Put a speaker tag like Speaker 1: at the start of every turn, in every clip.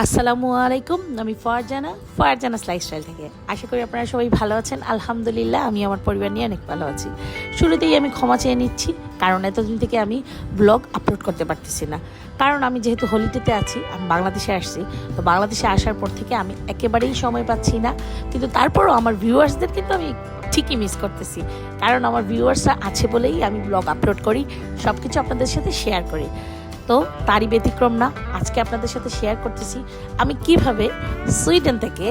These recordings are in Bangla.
Speaker 1: আসসালামু আলাইকুম, আমি ফারজানা ফারজানা লাইফস্টাইল থেকে। আশা করি আপনারা সবাই ভালো আছেন। আলহামদুলিল্লাহ, আমি আমার পরিবার নিয়ে অনেক ভালো আছি। শুরুতেই আমি ক্ষমা চেয়ে নিচ্ছি, কারণ এতদিন থেকে আমি ব্লগ আপলোড করতে পারতেছি না। কারণ আমি যেহেতু হলিডেতে আছি, আমি বাংলাদেশে আসছি, তো বাংলাদেশে আসার পর থেকে আমি একেবারেই সময় পাচ্ছি না। কিন্তু তারপরও আমার ভিউয়ার্সদের কিন্তু আমি ঠিকই মিস করতেছি। কারণ আমার ভিউয়ার্সরা আছে বলেই আমি ব্লগ আপলোড করি সব কিছু আপনাদের সাথে শেয়ার করি। তো তারই ব্যতিক্রম না। আজকে আপনাদের সাথে শেয়ার করতেছি, আমি কীভাবে সুইডেন থেকে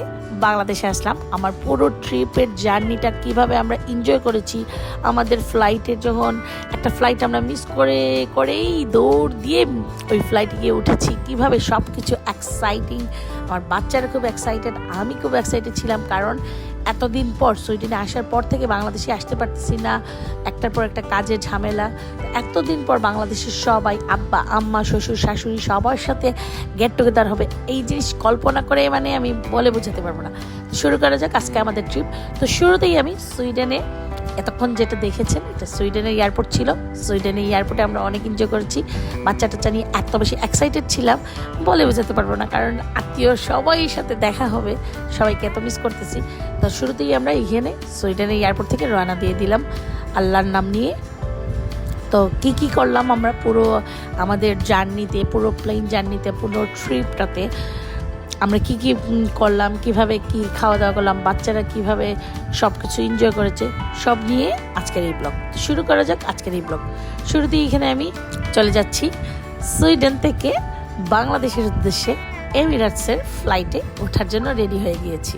Speaker 1: বাংলাদেশে আসলাম, আমার পুরো ট্রিপের জার্নিটা কীভাবে আমরা এনজয় করেছি, আমাদের ফ্লাইটে যখন একটা ফ্লাইট আমরা মিস করে, করেই দৌড় দিয়ে ওই ফ্লাইটে গিয়ে উঠেছি, কীভাবে সব কিছু এক্সাইটিং আমার বাচ্চারা খুব এক্সাইটেড আমি খুব এক্সাইটেড ছিলাম, কারণ এতদিন পর, সুইডেনে আসার পর থেকে বাংলাদেশে আসতে পারতেছি না, একটার পর একটা কাজের ঝামেলা। এতদিন পর বাংলাদেশের সবাই, আব্বা, আম্মা, শ্বশুর, শাশুড়ি সবার সাথে গেট টুগেদার হবে। এই জিনিস কল্পনা করে মানে আমি বলে বোঝাতে পারব না। শুরু করা যাক আজকে আমাদের ট্রিপ তো শুরুতেই আমি সুইডেনে এতক্ষণ যেটা দেখেছেন, এটা সুইডেনের এয়ারপোর্ট ছিল। সুইডেনের এয়ারপোর্টে আমরা অনেক এনজয় করেছি। বাচ্চা টাচ্চা নিয়ে এত বেশি এক্সাইটেড ছিলাম, বলে বোঝাতে পারব না। কারণ আত্মীয় সবাই সাথে দেখা হবে, সবাইকে এত মিস করতেছি। তো শুরুতেই আমরা এখানে সুইডেনের এয়ারপোর্ট থেকে রওনা দিয়ে দিলাম আল্লাহর নাম নিয়ে। তো কি কি করলাম আমরা পুরো আমাদের জার্নিতে পুরো প্লেন জার্নিতে পুরো ট্রিপটাতে আমরা কি কি করলাম, কীভাবে কি খাওয়া দাওয়া করলাম, বাচ্চারা কীভাবে সব কিছু এনজয় করেছে, সব নিয়ে আজকের এই ব্লগ শুরু করা যাক আজকের এই ব্লগ শুরুতেই এখানে আমি চলে যাচ্ছি সুইডেন থেকে বাংলাদেশের উদ্দেশ্যে এমিরাটসের ফ্লাইটে ওঠার জন্য রেডি হয়ে গিয়েছি।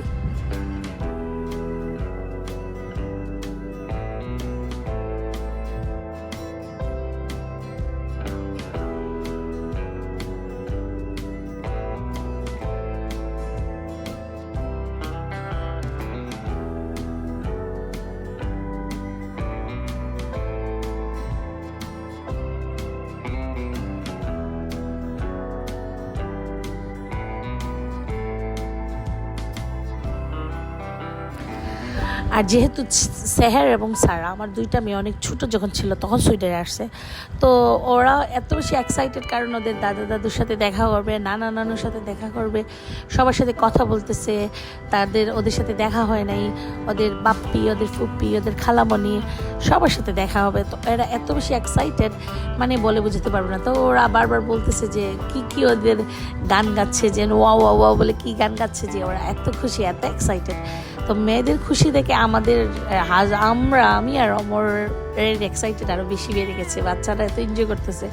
Speaker 1: আর যেহেতু সেহের এবং সারা আমার দুইটা মেয়ে অনেক ছোটো যখন ছিল, তখন সুইডেনে আসছে। তো ওরা এত বেশি এক্সাইটেড কারণ ওদের দাদা দাদুর সাথে দেখা করবে নানা নানুর সাথে দেখা করবে, সবার সাথে কথা বলতেছে, তাদের, ওদের সাথে দেখা হয় নাই, ওদের বাপ্পি, ওদের ফুপ্পি, ওদের খালামণি, সবার সাথে দেখা হবে। তো এরা এত বেশি এক্সাইটেড মানে বলে বুঝতে পারব না। তো ওরা বারবার বলতেছে যে, কি কি ওদের গান গাচ্ছে যে ওয়া ওয়া ওয়া বলে কি গান গাচ্ছে যে, ওরা এত খুশি, এত এক্সাইটেড তো মেয়েদের খুশি দেখে আমাদের হাজ- আমরা, আমি আর অমর এক্সাইটেড আরও বেশি বেড়ে গেছে, বাচ্চারা এত এনজয় করতেছে।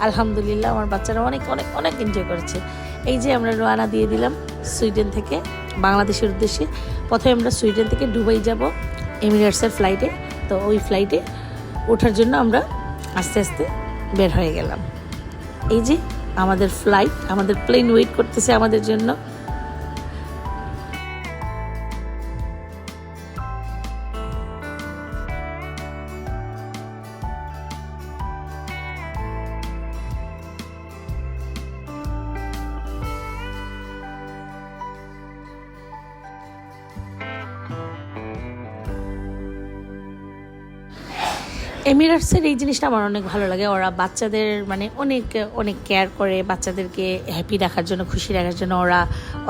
Speaker 1: আলহামদুলিল্লাহ, আমার বাচ্চারা অনেক অনেক অনেক এনজয় করছে। এই যে আমরা রোয়ানা দিয়ে দিলাম সুইডেন থেকে বাংলাদেশের উদ্দেশ্যে। প্রথমে আমরা সুইডেন থেকে দুবাই যাব, এমিরেটসের ফ্লাইটে তো ওই ফ্লাইটে ওঠার জন্য আমরা আস্তে আস্তে বের হয়ে গেলাম। এই যে আমাদের ফ্লাইট আমাদের প্লেন ওয়েট করতেছে আমাদের জন্য। এমিরাটসের এই জিনিসটা আমার অনেক ভালো লাগে। ওরা বাচ্চাদের মানে অনেক অনেক কেয়ার করে বাচ্চাদেরকে হ্যাপি রাখার জন্য, খুশি রাখার জন্য। ওরা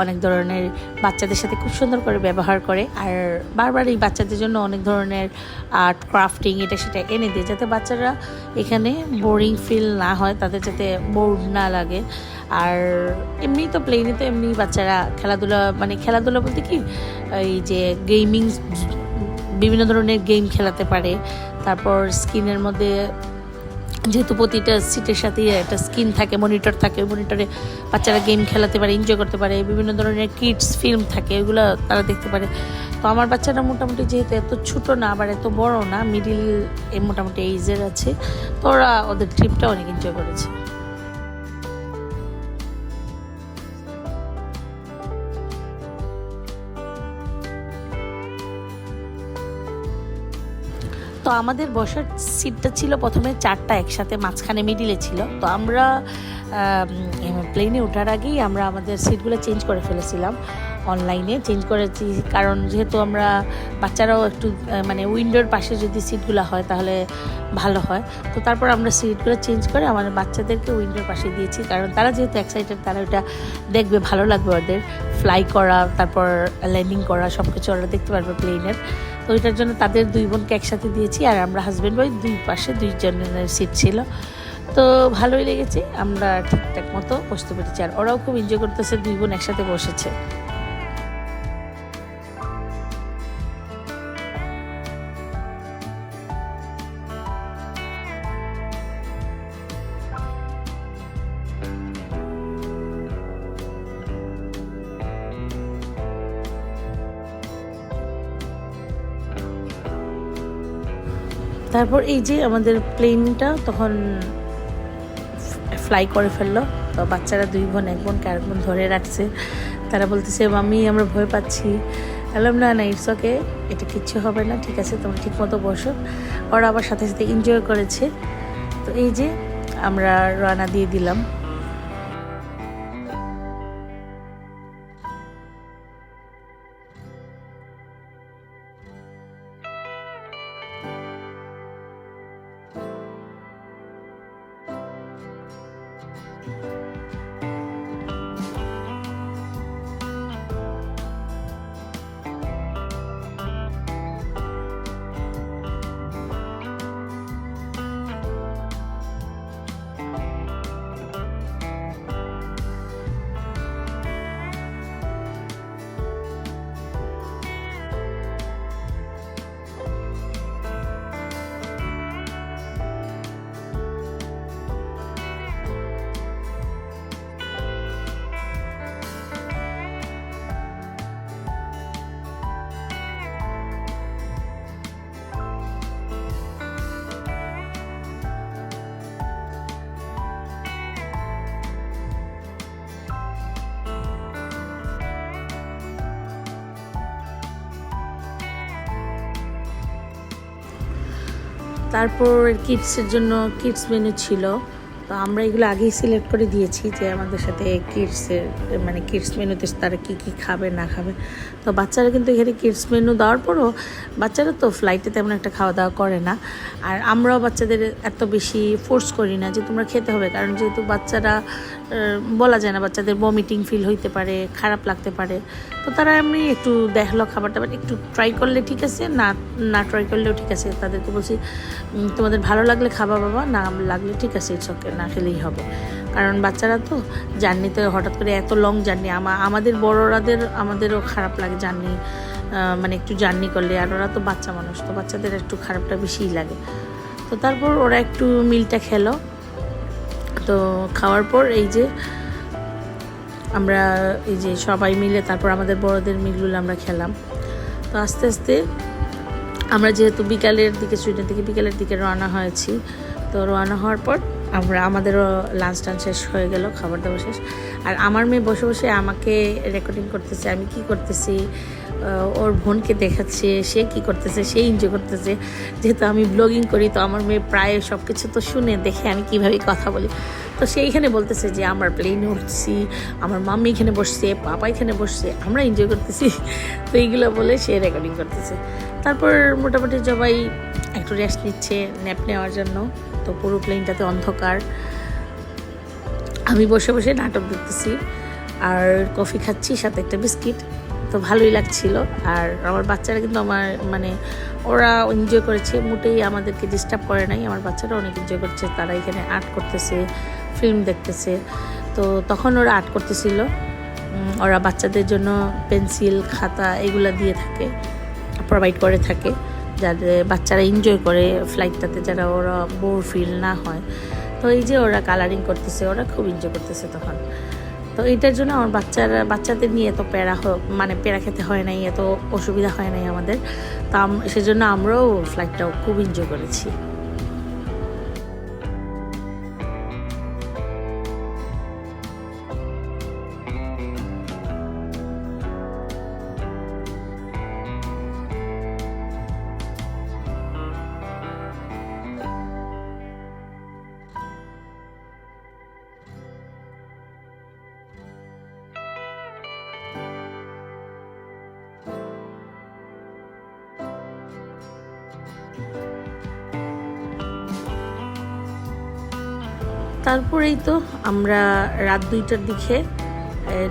Speaker 1: অনেক ধরনের বাচ্চাদের সাথে খুব সুন্দর করে ব্যবহার করে। আর বারবার এই বাচ্চাদের জন্য অনেক ধরনের আর্ট ক্রাফটিং এটা সেটা এনে দেয়, যাতে বাচ্চারা এখানে বোরিং ফিল না হয়, তাদের যাতে বোর্ড না লাগে। আর এমনি তো প্লেনে তো এমনি বাচ্চারা খেলাধুলা মানে খেলাধুলা বলতে কি? এই যে গেমিং বিভিন্ন ধরনের গেম খেলাতে পারে। তারপর স্কিনের মধ্যে যেহেতু প্রতিটা সিটের সাথে একটা স্ক্রিন থাকে, মনিটর থাকে, ওই মনিটরে বাচ্চারা গেম খেলাতে পারে, এনজয় করতে পারে, বিভিন্ন ধরনের কিডস, ফিল্ম থাকে ওইগুলো তারা দেখতে পারে। তো আমার বাচ্চারা মোটামুটি যেহেতু এত ছোটো না, আবার এত বড় না মিডিল এ মোটামুটি এইজের আছে, তো ওরা ওদের ট্রিপটা অনেক এনজয় করেছে। তো আমাদের বসার সিটটা ছিল প্রথমে চারটা একসাথে, মাঝখানে মিডিলে ছিল। তো আমরা প্লেনে ওঠার আগেই আমরা আমাদের সিটগুলো চেঞ্জ করে ফেলেছিলাম অনলাইনে চেঞ্জ করেছি কারণ যেহেতু আমরা বাচ্চারাও একটু মানে উইন্ডোর পাশে যদি সিটগুলো হয় তাহলে ভালো হয়। তো তারপর আমরা সিটগুলো চেঞ্জ করে আমাদের বাচ্চাদেরকে উইন্ডোর পাশে দিয়েছি কারণ তারা যেহেতু এক্সাইটেড তারা ওটা দেখবে, ভালো লাগবে ওদের। ফ্লাই করা, তারপর ল্যান্ডিং করা সব কিছু ওরা দেখতে পারবে প্লেনের তো ওইটার জন্য তাদের দুই বোনকে একসাথে দিয়েছি আর আমরা হাজব্যান্ড ওয়াইফ দুই পাশে দুইজনের সিট ছিল। তো ভালোই লেগেছে, আমরা ঠিকঠাক মতো বসতে পেরেছি। আর ওরাও খুব এনজয় করতেছে, দুই বোন একসাথে বসেছে। তারপর এই যে আমাদের প্লেনটা তখন ফ্লাই করে ফেলল। তো বাচ্চারা দুই বোন, এক বোনকে আরেক বোন ধরে রাখছে। তারা বলতেছে মামি আমরা ভয় পাচ্ছি। বললাম, না না ইটস ওকে এটা কিচ্ছু হবে না, ঠিক আছে, তোমরা ঠিক মতো বসো। ওরা আবার সাথে সাথে এনজয় করেছে। তো এই যে আমরা রানা দিয়ে দিলাম। তারপর কিডসের জন্য কিডস মেনু ছিল। তো আমরা এগুলো আগেই সিলেক্ট করে দিয়েছি যে আমাদের সাথে কিডসের মানে কিডস মেনুতে তারা কী কী খাবে, না খাবে। তো বাচ্চারা কিন্তু এখানে কিডস মেনু দেওয়ার পরও বাচ্চারা তো ফ্লাইটে তেমন একটা খাওয়া দাওয়া করে না। আর আমরাও বাচ্চাদের এত বেশি ফোর্স করি না যে তোমরা খেতে হবে, কারণ যেহেতু বাচ্চারা বলা যায় না বাচ্চাদের বমিটিং ফিল হইতে পারে, খারাপ লাগতে পারে। তো তারা এমনি একটু দেখল খাবার টাবার একটু ট্রাই করলে ঠিক আছে, না না ট্রাই করলেও ঠিক আছে। তাদেরকে বলছি তোমাদের ভালো লাগলে খাবা বাবা, না লাগলে ঠিক আছে ইটস ওকে না খেলেই হবে। কারণ বাচ্চারা তো জার্নিতে হঠাৎ করে এত লং জার্নি আমাদের বড়রাদের, আমাদেরও খারাপ লাগে জার্নি মানে একটু জার্নি করলে, আর ওরা তো বাচ্চা মানুষ, তো বাচ্চাদের একটু খারাপটা বেশিই লাগে। তো তারপর ওরা একটু মিলটা খেলো। তো খাওয়ার পর এই যে আমরা এই যে সবাই মিলে তারপর আমাদের বড়দের মিলগুলো আমরা খেলাম। তো আস্তে আস্তে আমরা যেহেতু বিকালের দিকে সুইডেন থেকে বিকালের দিকে রওনা হয়েছি, তো রওনা হওয়ার পর আমরা, আমাদেরও লাঞ্চ টান শেষ হয়ে গেল, খাবার দাবার শেষ। আর আমার মেয়ে বসে বসে আমাকে রেকর্ডিং করতেছে, আমি কি করতেছি ওর বোনকে দেখাচ্ছে, সে কি করতেছে, সে এনজয় করতেছে। যেহেতু আমি ব্লগিং করি, তো আমার মেয়ে প্রায় সব কিছু তো শুনে, দেখে আমি কীভাবে কথা বলি। তো সে এখানে বলতেছে যে, আমার প্লেনে উঠছি, আমার মাম্মি এখানে বসছে, পাপা এখানে বসছে, আমরা এনজয় করতেছি। তো এইগুলো বলে সে রেকর্ডিং করতেছে। তারপর মোটামুটি সবাই একটু রেস্ট নিচ্ছে ন্যাপ নেওয়ার জন্য। তো পুরো প্লেনটাতে অন্ধকার। আমি বসে বসে নাটক দেখতেছি। আর কফি খাচ্ছি, সাথে একটা বিস্কিট। তো ভালোই লাগছিল। আর আমার বাচ্চারা কিন্তু আমার মানে ওরা এনজয় করেছে। মোটেই আমাদেরকে ডিস্টার্ব করে নাই। আমার বাচ্চারা অনেক এনজয় করছে। তারা এখানে আর্ট করতেছে ফিল্ম দেখতেছে। তো তখন ওরা আর্ট করতেছিল। ওরা বাচ্চাদের জন্য পেন্সিল খাতা এগুলো দিয়ে থাকে প্রোভাইড করে থাকে। যাতে বাচ্চারা এনজয় করে ফ্লাইটটাতে যারা ওরা বোর ফিল না হয়। তো এই যে ওরা কালারিং করতেছে, ওরা খুব এনজয় করতেছে তখন। তো এটার জন্য আমার বাচ্চারা, বাচ্চাদের নিয়ে এত প্যারা মানে প্যারা খেতে হয় নাই, এত অসুবিধা হয় নাই আমাদের। তা সেজন্য আমরাও ফ্লাইটটাও খুব এনজয় করেছি। তারপরেই তো আমরা রাত দুইটার দিকে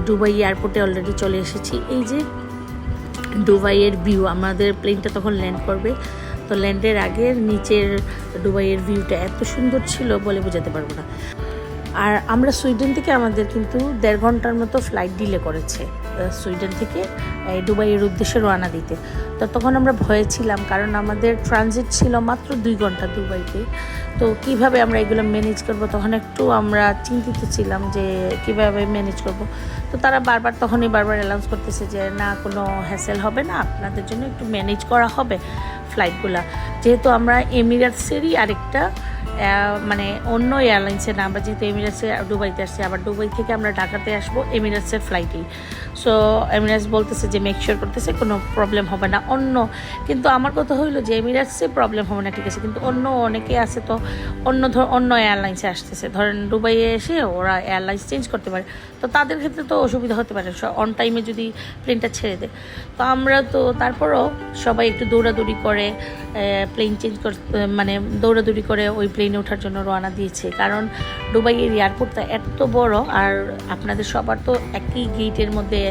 Speaker 1: দুবাই এয়ারপোর্টে অলরেডি চলে এসেছি। এই যে দুবাইয়ের ভিউ আমাদের প্লেনটা তখন ল্যান্ড করবে। তো ল্যান্ডের আগে নিচের দুবাইয়ের ভিউটা এত সুন্দর ছিল বলে বোঝাতে পারব না। আর আমরা সুইডেন থেকে আমাদের কিন্তু দেড় ঘণ্টার মতো ফ্লাইট ডিলে করেছে সুইডেন থেকে দুবাইয়ের উদ্দেশ্যে রওনা দিতে। তো তখন আমরা ভয়ে ছিলাম, কারণ আমাদের ট্রানজিট ছিল মাত্র দুই ঘণ্টা দুবাইতে। তো কীভাবে আমরা এগুলো ম্যানেজ করব? তখন একটু আমরা চিন্তিত ছিলাম যে কীভাবে ম্যানেজ করব। তো তারা বারবার তখনই বারবার অ্যানাউন্স করতেছে যে, না, কোনো হ্যাসেল হবে না, আপনাদের জন্য একটু ম্যানেজ করা হবে ফ্লাইটগুলা যেহেতু আমরা এমিরেটসেরই আরেকটা মানে অন্য এয়ারলাইন্সের না, আমরা যেহেতু এমিরেটসে দুবাইতে আসছি, আবার দুবাই থেকে আমরা ঢাকাতে আসব এমিরেটসের ফ্লাইটেই সো এমিরেটস বলতেছে যে মেক শিওর করতেছে, কোনো প্রবলেম হবে না। অন্য, কিন্তু আমার কথা হইল যে এমিরেটসে প্রবলেম হবে না, ঠিক আছে, কিন্তু অন্য অনেকে আছে তো, অন্য ধর, অন্য এয়ারলাইন্সে আসতেছে। ধরেন দুবাইয়ে এসে ওরা এয়ারলাইন্স চেঞ্জ করতে পারে, তো তাদের ক্ষেত্রে তো অসুবিধা হতে পারে অন টাইমে যদি প্লেনটা ছেড়ে দেয়। তো আমরা তো তারপরও সবাই একটু দৌড়াদৌড়ি করে প্লেন চেঞ্জ করতে মানে দৌড়াদৌড়ি করে ওই প্লেনে ওঠার জন্য রওনা দিয়েছে। কারণ দুবাইয়ের এয়ারপোর্টটা এত বড় আর আপনাদের সবার তো একই গেটের মধ্যে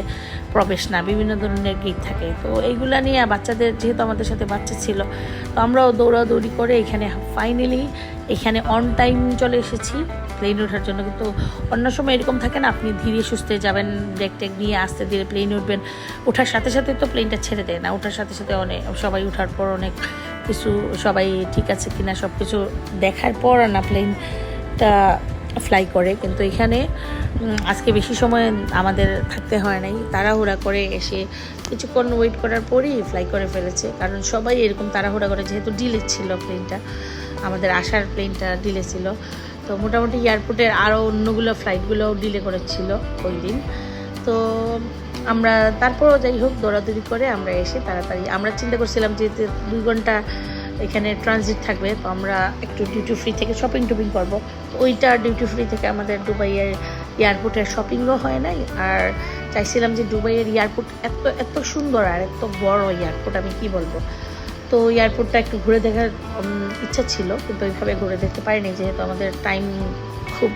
Speaker 1: প্রবেশ না, বিভিন্ন ধরনের গেট থাকে। তো এইগুলো নিয়ে বাচ্চাদের, যেহেতু আমাদের সাথে বাচ্চা ছিল, তো আমরাও দৌড়াদৌড়ি করে এখানে ফাইনালি এখানে অন টাইম চলে এসেছি। প্লেনে ওঠার জন্য। কিন্তু অন্য সময় এরকম থাকে না, আপনি ধীরে সুস্থে যাবেন ব্রেক টেক নিয়ে আস্তে ধীরে প্লেনে উঠবেন। ওঠার সাথে সাথে তো প্লেনটা ছেড়ে দেয় না, ওঠার সাথে সাথে অনেক, সবাই ওঠার পর অনেক কিছু, সবাই ঠিক আছে কিনা সব কিছু দেখার পর না প্লেনটা ফ্লাই করে। কিন্তু এখানে আজকে বেশি সময় আমাদের থাকতে হয় নাই, তাড়াহুড়া করে এসে কিছুক্ষণ ওয়েট করার পরেই ফ্লাই করে ফেলেছে। কারণ সবাই এরকম তাড়াহুড়া করে, যেহেতু ডিলে ছিল প্লেনটা আমাদের আসার প্লেনটা ডিলে ছিল। তো মোটামুটি এয়ারপোর্টের আরও অন্যগুলো ফ্লাইটগুলোও ডিলে করেছিল ওই দিন। তো আমরা তারপরও যাই হোক, দৌড়াদৌড়ি করে আমরা এসে তাড়াতাড়ি, আমরা চিন্তা করছিলাম যে দুই ঘণ্টা এখানে ট্রানজিট থাকবে, তো আমরা একটু ডিউটি ফ্রি থেকে শপিং টপিং করব। তো ওইটা ডিউটি ফ্রি থেকে আমাদের দুবাইয়ের এয়ারপোর্টের শপিংও হয় নাই, আর চাইছিলাম যে দুবাইয়ের এয়ারপোর্ট এত এত সুন্দর আর এত বড় এয়ারপোর্ট আমি কি বলব? তো এয়ারপোর্টটা একটু ঘুরে দেখার ইচ্ছা ছিল, কিন্তু ওইভাবে ঘুরে দেখতে পারিনি, যেহেতু আমাদের টাইম খুব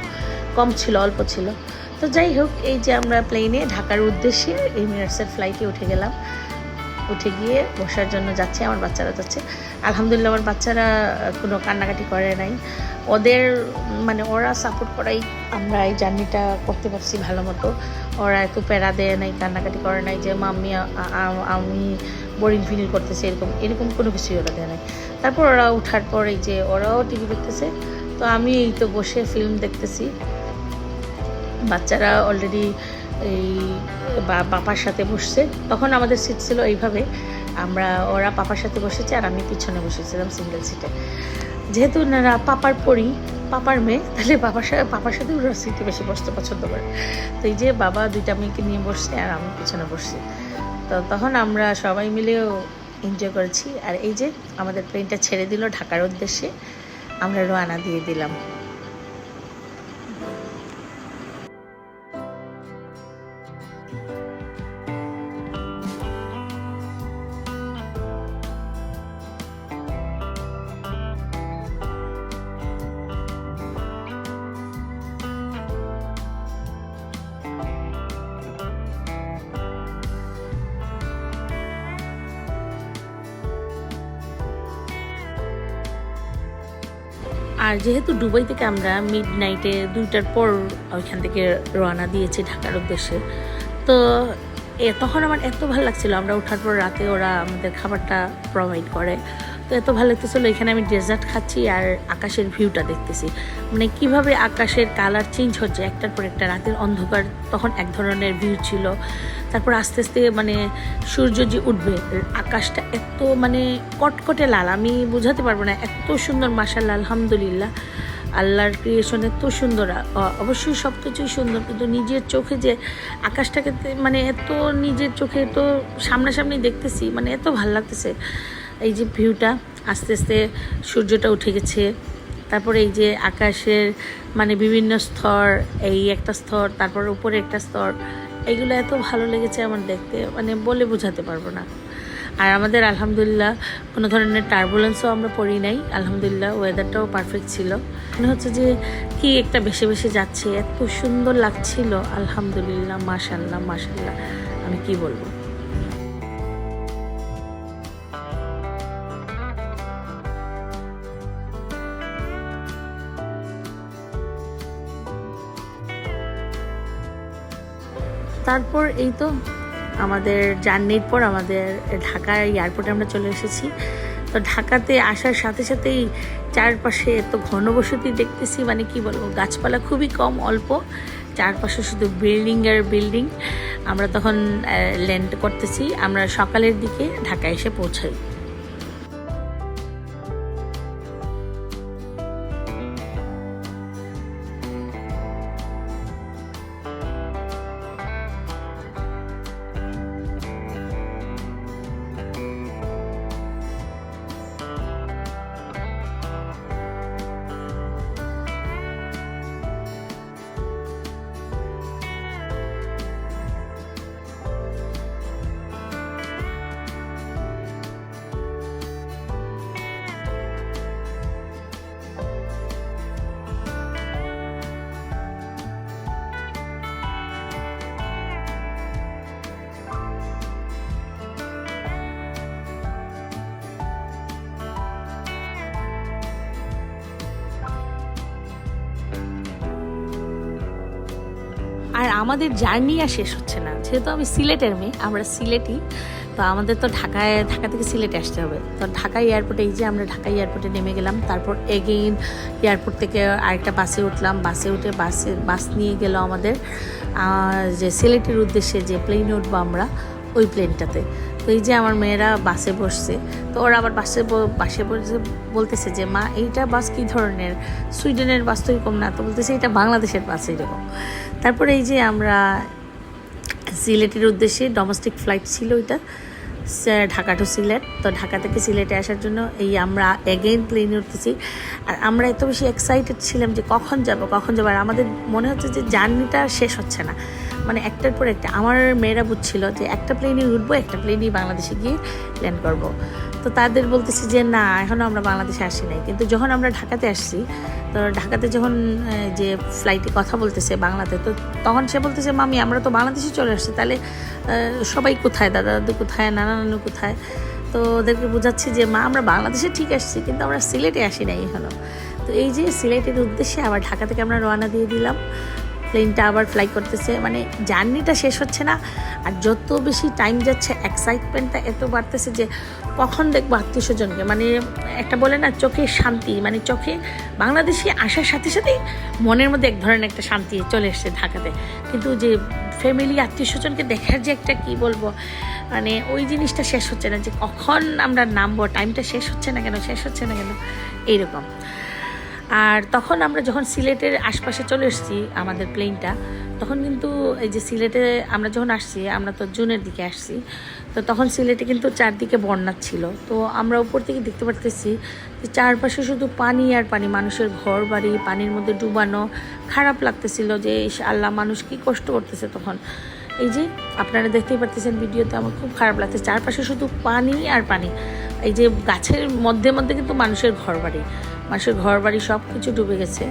Speaker 1: কম ছিল, অল্প ছিল। তো যাই হোক, এই যে আমরা প্লেনে ঢাকার উদ্দেশ্যে এমিরেটসের ফ্লাইটে উঠে গেলাম। উঠে গিয়ে বসার জন্য যাচ্ছে, আমার বাচ্চারা যাচ্ছে। আলহামদুলিল্লাহ আমার বাচ্চারা কোনো কান্নাকাটি করে নাই। ওদের মানে ওরা সাপোর্ট করাই আমরা এই জার্নিটা করতে পারছি ভালো মতো। ওরা একটু প্যারা দেয় নাই, কান্নাকাটি করে নাই যে, মাম্মি আমি বোরিং ফিল করতেছে, এরকম এরকম কোনো কিছুই ওরা দেয় নাই। তারপর ওরা ওঠার পর এই যে, ওরাও টিভি দেখতেছে। তো আমি এই তো বসে ফিল্ম দেখতেছি। বাচ্চারা অলরেডি এই পাপার সাথে বসছে। তখন আমাদের সিট ছিল এইভাবে। আমরা, ওরা পাপার সাথে বসেছে আর আমি পিছনে বসেছিলাম সিঙ্গেল সিটে যেহেতু ওনারা পাপার পরি, পাপার মেয়ে, তাহলে বাবার সাথে পাপার সাথে ওরা সিটে বেশি বসতে পছন্দ করে। তো এই যে বাবা দুইটা মেয়েকে নিয়ে বসছে আর আমি পিছনে বসছি। তো তখন আমরা সবাই মিলেও এনজয় করেছি। আর এই যে আমাদের প্লেনটা ছেড়ে দিল ঢাকার উদ্দেশ্যে, আমরা রওনা দিয়ে দিলাম। আর যেহেতু দুবাই থেকে আমরা মিড নাইটে দুইটার পর ওইখান থেকে রওনা দিয়েছি ঢাকার উদ্দেশ্যে, তো তখন আমার এত ভালো লাগছিল আমরা ওঠার পর রাতে ওরা আমাদের খাবারটা প্রোভাইড করে। তো এত ভালো লাগতেছিল, এখানে আমি ডেজার্ট খাচ্ছি আর আকাশের ভিউটা দেখতেছি। মানে কীভাবে আকাশের কালার চেঞ্জ হচ্ছে, একটার পর একটা রাতের অন্ধকার, তখন এক ধরনের ভিউ ছিল। তারপর আস্তে আস্তে মানে সূর্য যে উঠবে, আকাশটা এত মানে কটকটে লাল, আমি বোঝাতে পারব না, এত সুন্দর মাসাল্লাহ আলহামদুলিল্লাহ। আল্লাহর ক্রিয়েশন এত সুন্দর অবশ্যই সব কিছুই সুন্দর, কিন্তু নিজের চোখে যে আকাশটাকে মানে এত নিজের চোখে তো সামনাসামনি দেখতেছি মানে এত ভালো লাগতেছে। এই যে ভিউটা, আস্তে আস্তে সূর্যটা উঠে গেছে। তারপরে এই যে আকাশের মানে বিভিন্ন স্তর, এই একটা স্তর, তারপর উপরে একটা স্তর এগুলো এত ভালো লেগেছে আমার দেখতে মানে বলে বোঝাতে পারব না। আর আমাদের আলহামদুলিল্লাহ কোনো ধরনের টার্বুলেন্সও আমরা পড়ি নাই। আলহামদুলিল্লাহ ওয়েদারটাও পারফেক্ট ছিল। মনে হচ্ছে যে কি একটা বেশি বেশি যাচ্ছে, এত সুন্দর লাগছিল। আলহামদুলিল্লাহ মাশাল্লাহ মাশাল্লাহ আমি কি বলব? তারপর এই তো আমাদের জার্নির পর আমাদের ঢাকা এয়ারপোর্টে আমরা চলে এসেছি। তো ঢাকাতে আসার সাথে সাথেই চারপাশে এত ঘনবসতি দেখতেছি মানে কি বলব, গাছপালা খুবই কম, অল্প। চারপাশে শুধু বিল্ডিং আর বিল্ডিং। আমরা তখন ল্যান্ড করতেছি। আমরা সকালের দিকে ঢাকা এসে পৌঁছাই। আমাদের জার্নি আর শেষ হচ্ছে না। যেহেতু আমি সিলেটের মেয়ে, আমরা সিলেটই তো আমাদের তো ঢাকায়, ঢাকা থেকে সিলেটে আসতে হবে। তো ঢাকা এয়ারপোর্টে, এই যে আমরা ঢাকা এয়ারপোর্টে নেমে গেলাম, তারপর এগেইন এয়ারপোর্ট থেকে আরেকটা বাসে উঠলাম। বাসে উঠে বাসে, বাস নিয়ে গেল আমাদের যে সিলেটের উদ্দেশ্যে যে প্লেনে উঠবো আমরা, ওই প্লেনটাতে তো এই যে আমার মেয়েরা বাসে বসছে, তো ওরা আবার বাসে বাসে বসে বলতেছে যে, মা, এইটা বাস কী ধরনের? সুইডেনের বাস তো এরকম না। তো বলতেছে, এটা বাংলাদেশের বাস এরকম। তারপরে এই যে আমরা সিলেটের উদ্দেশ্যে ডোমেস্টিক ফ্লাইট ছিল ওইটা ঢাকা টু সিলেট। তো ঢাকা থেকে সিলেটে আসার জন্য এই আমরা এগেইন প্লেনে উঠতেছি। আর আমরা এত বেশি এক্সাইটেড ছিলাম যে কখন যাব, কখন যাব। আর আমাদের মনে হচ্ছে যে জার্নিটা শেষ হচ্ছে না। মানে একটার পর একটা। আমার মেয়েরা বুঝছিল যে একটা প্লেনে উঠবো, একটা প্লেনেই বাংলাদেশে গিয়ে ল্যান্ড করব। তো তাদের বলতেছি যে, না এখনও আমরা বাংলাদেশে আসি নাই। কিন্তু যখন আমরা ঢাকাতে আসছি, তো ঢাকাতে যখন যে ফ্লাইটে কথা বলতেছে বাংলাতে, তো তখন সে বলতেছে, মামি, আমরা তো বাংলাদেশে চলে আসছি, তাহলে সবাই কোথায়? দাদা দাদু কোথায়? নানা নানু কোথায়? তো ওদেরকে বোঝাচ্ছি যে, মা, আমরা বাংলাদেশে ঠিক আসছি, কিন্তু আমরা সিলেটে আসি নাই এখনও তো এই যে সিলেটের উদ্দেশ্যে আবার ঢাকা থেকে আমরা রওনা দিয়ে দিলাম। প্লেনটা আবার ফ্লাই করতেছে। মানে জার্নিটা শেষ হচ্ছে না। আর যত বেশি টাইম যাচ্ছে এক্সাইটমেন্টটা এত বাড়তেছে যে কখন দেখব আত্মীয় স্বজনকে মানে একটা বলে না চোখের শান্তি। মানে চোখে বাংলাদেশে আসার সাথে সাথেই মনের মধ্যে এক ধরনের একটা শান্তি চলে এসছে ঢাকাতে। কিন্তু যে ফ্যামিলি আত্মীয় স্বজনকে দেখার যে একটা কি বলব মানে ওই জিনিসটা শেষ হচ্ছে না যে কখন আমরা নামবো টাইমটা শেষ হচ্ছে না কেন, শেষ হচ্ছে না কেন, এইরকম। আর তখন আমরা যখন সিলেটের আশপাশে চলে এসেছি আমাদের প্লেনটা তখন কিন্তু এই যে সিলেটে আমরা যখন আসছি, আমরা তো জুনের দিকে আসছি, তো তখন সিলেটে কিন্তু চারদিকে বন্যা ছিল। তো আমরা উপর থেকে দেখতে পারতেছি যে চারপাশে শুধু পানি আর পানি, মানুষের ঘর বাড়ি পানির মধ্যে ডুবানো, খারাপ লাগতেছিল যে আল্লাহ, মানুষ কি কষ্ট করতেছে তখন। এই যে আপনারা দেখতেই পারতেছেন ভিডিওতে, আমার খুব খারাপ লাগছে। চারপাশে শুধু পানি আর পানি, এই যে গাছের মধ্যে মধ্যে কিন্তু মানুষের ঘর বাড়ি মানুষের ঘর বাড়ি সব কিছু ডুবে গেছে।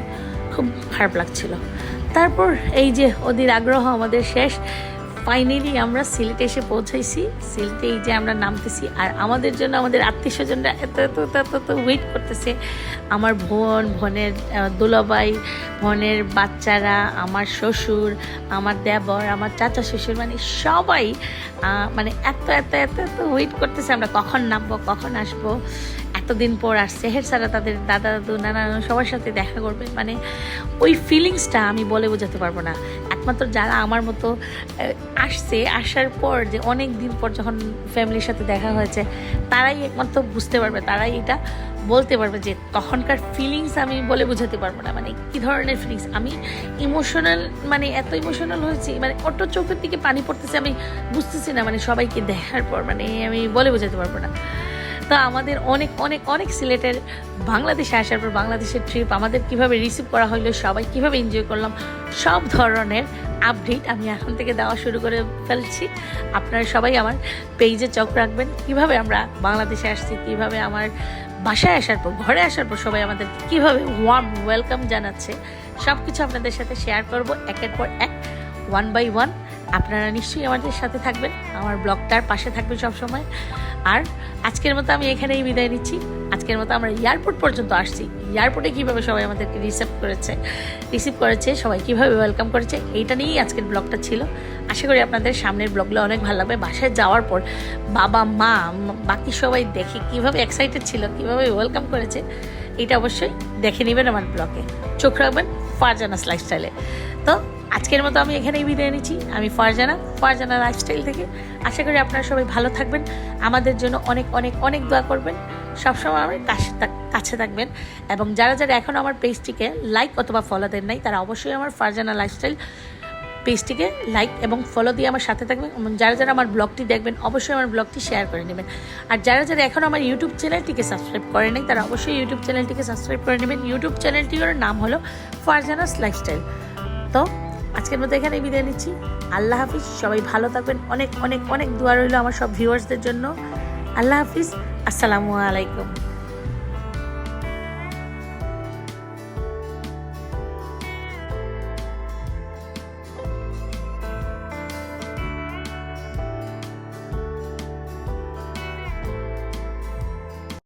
Speaker 1: খুব খারাপ লাগছিল। তারপর এই যে ওদের আগ্রহ আমাদের শেষ ফাইনালি আমরা সিলেটে এসে পৌঁছাইছি। সিলেটে এই যে আমরা নামতেছি আর আমাদের জন্য আমাদের আত্মীয় স্বজনরা এত এত এত এত ওয়েট করতেছে। আমার বোন বোনের আহ, দুলাভাই বোনের বাচ্চারা আমার শ্বশুর আমার দেবর আমার চাচা শ্বশুর মানে সবাই মানে এত এত এত এত ওয়েট করতেছে আমরা কখন নামবো কখন আসব। এতদিন পর আর সেহের সারা তাদের দাদা, দাদু, নানা সবার সাথে দেখা করবে। মানে ওই ফিলিংসটা আমি বলে বোঝাতে পারব না। একমাত্র যারা আমার মতো আসছে, আসার পর যে অনেক দিন পর যখন ফ্যামিলির সাথে দেখা হয়েছে, তারাই একমাত্র বুঝতে পারবে, তারাই এটা বলতে পারবে যে তখনকার ফিলিংস আমি বলে বোঝাতে পারব না। মানে কি ধরনের ফিলিংস আমি ইমোশনাল মানে এত ইমোশনাল হয়েছি মানে অত চোখের দিকে পানি পড়তেছে, আমি বুঝতেছি না। মানে সবাইকে দেখার পর মানে আমি বলে বোঝাতে পারব না। তো আমাদের অনেক অনেক অনেক সিলেটের বাংলাদেশে আসার পর বাংলাদেশের ট্রিপ আমাদের কীভাবে রিসিভ করা হলো, সবাই কীভাবে এনজয় করলাম, সব ধরনের আপডেট আমি এখন থেকে দেওয়া শুরু করে ফেলছি। আপনারা সবাই আমার পেজে চোখ রাখবেন, কীভাবে আমরা বাংলাদেশে আসছি, কীভাবে আমার বাসায় আসার পর, ঘরে আসার পর সবাই আমাদের কীভাবে ওয়ার্ম ওয়েলকাম জানাচ্ছে সব কিছু আপনাদের সাথে শেয়ার করব, একের পর এক ওয়ান বাই ওয়ান আপনারা নিশ্চয়ই আমাদের সাথে থাকবেন, আমার ব্লগটার পাশে থাকবেন সবসময়। আর আজকের মতো আমি এখানেই বিদায় নিচ্ছি। আজকের মতো আমরা এয়ারপোর্ট পর্যন্ত আসছি। এয়ারপোর্টে কীভাবে সবাই আমাদেরকে রিসিভ করেছে রিসিভ করেছে, সবাই কীভাবে ওয়েলকাম করেছে, এইটা নিয়েই আজকের ব্লগটা ছিল। আশা করি আপনাদের সামনের ব্লগগুলো অনেক ভালো লাগবে। বাসায় যাওয়ার পর বাবা, মা, বাকি সবাই দেখে কীভাবে এক্সাইটেড ছিল, কীভাবে ওয়েলকাম করেছে এটা অবশ্যই দেখে নেবেন আমার ব্লগে। চোখ রাখবেন ফারজানাস লাইফস্টাইলে তো আজকের মতো আমি এখানেই বিদায় নিচ্ছি। আমি ফারজানা ফারজানা লাইফস্টাইল থেকে আশা করি আপনারা সবাই ভালো থাকবেন। আমাদের জন্য অনেক অনেক অনেক দোয়া করবেন। সবসময় আমার কাছে কাছে থাকবেন। এবং যারা যারা এখন আমার পেজটিকে লাইক অথবা ফলো দেন নাই, তারা অবশ্যই আমার ফারজানা লাইফস্টাইল পেজটিকে লাইক এবং ফলো দিয়ে আমার সাথে থাকবেন। এবং যারা যারা আমার ব্লগটি দেখবেন, অবশ্যই আমার ব্লগটি শেয়ার করে নেবেন। আর যারা যারা এখন আমার ইউটিউব চ্যানেলটিকে সাবস্ক্রাইব করে নেই, তারা অবশ্যই ইউটিউব চ্যানেলটিকে সাবস্ক্রাইব করে নেবেন। ইউটিউব চ্যানেলটির নাম হলো ফারজানাস লাইফস্টাইল তো আজকের মতো এখানেই বিদায় নিচ্ছি। আল্লাহ হাফিজ, সবাই ভালো থাকবেন। অনেক অনেক অনেক দোয়া রইল আমার সব ভিউয়ার্সদের জন্য। আল্লাহ হাফিজ, আসসালামু আলাইকুম।